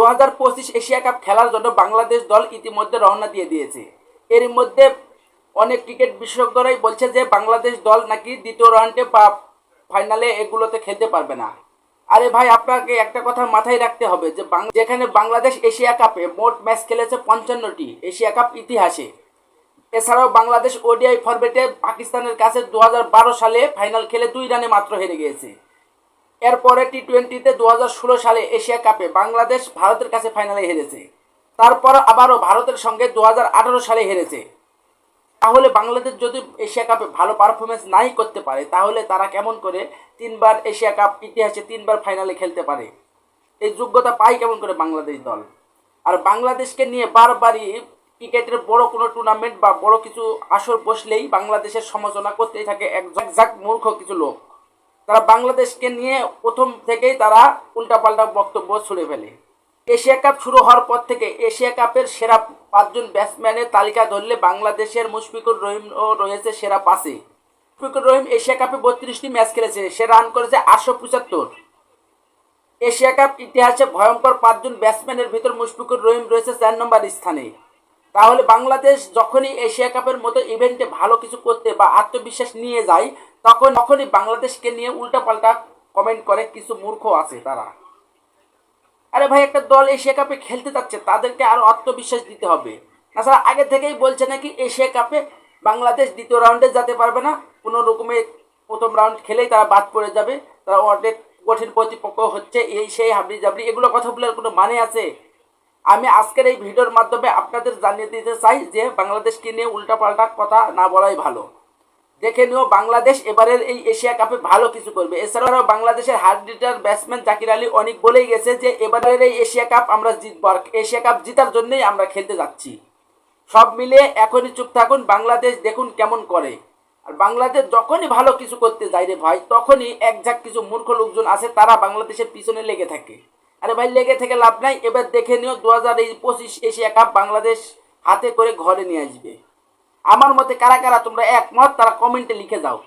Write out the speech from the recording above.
দু হাজার পঁচিশ এশিয়া কাপ খেলার জন্য বাংলাদেশ দল ইতিমধ্যে রওনা দিয়ে দিয়েছে। এর মধ্যে অনেক ক্রিকেট বিশেষজ্ঞরাই বলছে যে বাংলাদেশ দল নাকি দ্বিতীয় রাউন্ডে বা ফাইনালে এগুলোতে খেলতে পারবে না। আরে ভাই, আপনাকে একটা কথা মাথায় রাখতে হবে যে যেখানে বাংলাদেশ এশিয়া কাপে মোট ম্যাচ খেলেছে পঞ্চান্নটি এশিয়া কাপ ইতিহাসে। এছাড়াও বাংলাদেশ ওডিআই ফরম্যাটে পাকিস্তানের কাছে দু হাজার বারো সালে ফাইনাল খেলে দুই রানে মাত্র হেরে গিয়েছে। এরপরে টি টোয়েন্টিতে দু হাজার ষোলো সালে এশিয়া কাপে বাংলাদেশ ভারতের কাছে ফাইনালে হেরেছে। তারপর আবারও ভারতের সঙ্গে দু হাজার আঠারো সালে হেরেছে। তাহলে বাংলাদেশ যদি এশিয়া কাপে ভালো পারফরমেন্স নাই করতে পারে, তাহলে তারা কেমন করে তিনবার এশিয়া কাপ ইতিহাসে তিনবার ফাইনালে খেলতে পারে? এই যোগ্যতা পায় কেমন করে বাংলাদেশ দল? আর বাংলাদেশকে নিয়ে বারবারই ক্রিকেটের বড় কোনো টুর্নামেন্ট বা বড় কিছু আসর বসলেই বাংলাদেশের সমালোচনা করতেই থাকে এক ঝাক মূর্খ কিছু লোক। তারা বাংলাদেশকে নিয়ে প্রথম থেকেই তারা উল্টাপাল্টা বক্তব্য ছুড়ে ফেলে। এশিয়া কাপ শুরু হওয়ার পর থেকে এশিয়া কাপের সেরা পাঁচজন ব্যাটসম্যানের তালিকা ধরলে বাংলাদেশের মুশফিকুর রহিমও রয়েছে সেরা পাশে মুশফিকুর রহিম এশিয়া কাপে বত্রিশটি ম্যাচ খেলেছে, সে রান করেছে আটশো পঁচাত্তর। এশিয়া কাপ ইতিহাসে ভয়ঙ্কর পাঁচজন ব্যাটসম্যানের ভিতর মুশফিকুর রহিম রয়েছে চার নম্বর স্থানে। তাহলে বাংলাদেশ যখনই এশিয়া কাপের মতো ইভেন্টে ভালো কিছু করতে বা আত্মবিশ্বাস নিয়ে যায় তখন তখনই বাংলাদেশকে নিয়ে উল্টাপাল্টা কমেন্ট করে কিছু মূর্খ আছে তারা। আরে ভাই, একটা দল এশিয়া কাপে খেলতে যাচ্ছে, তাদেরকে আরও আত্মবিশ্বাস দিতে হবে। তাছাড়া আগে থেকেই বলছে নাকি এশিয়া কাপে বাংলাদেশ দ্বিতীয় রাউন্ডে যেতে পারবে না। কোনো রকমে প্রথম রাউন্ড খেলেই তারা বাদ পড়ে যাবে। তারা অনেক কঠিন প্রতিপক্ষ হচ্ছে, এই সেই হাবড়ি জাবড়ি। এগুলো কথা বলার কোনো মানে আছে? আমি আজকের এই ভিডিওর মাধ্যমে আপনাদের জানিয়ে দিতে চাই যে, বাংলাদেশকে নিয়ে উল্টাপাল্টা কথা না বলাই ভালো। দেখে নিও, বাংলাদেশ এবারের এই এশিয়া কাপে ভালো কিছু করবে। এছাড়াও বাংলাদেশের hard hitter batsman Zakir Ali অনেক বলেই গেছে যে, এবারের এই এশিয়া কাপ আমরা জিতব এশিয়া কাপ জেতার জন্যই আমরা খেলতে যাচ্ছি। সব মিলিয়ে এখনই চুপ থাকুন, বাংলাদেশ দেখুন কেমন করে। আর বাংলাদেশ যখনই ভালো কিছু করতে যায় রে ভাই, তখনই এক ঝাঁক কিছু মূর্খ লোকজন আছে, তারা বাংলাদেশের পিছনে লেগে থাকে। আরে ভাই, লেগে থেকে লাভ নাই, এবার দেখে নিও দু হাজার পঁচিশ এশিয়া কাপ বাংলাদেশ হাতে করে ঘরে নিয়ে আসবে। আমার মতে কারা কারা তোমরা একমত তারা কমেন্টে লিখে যাও।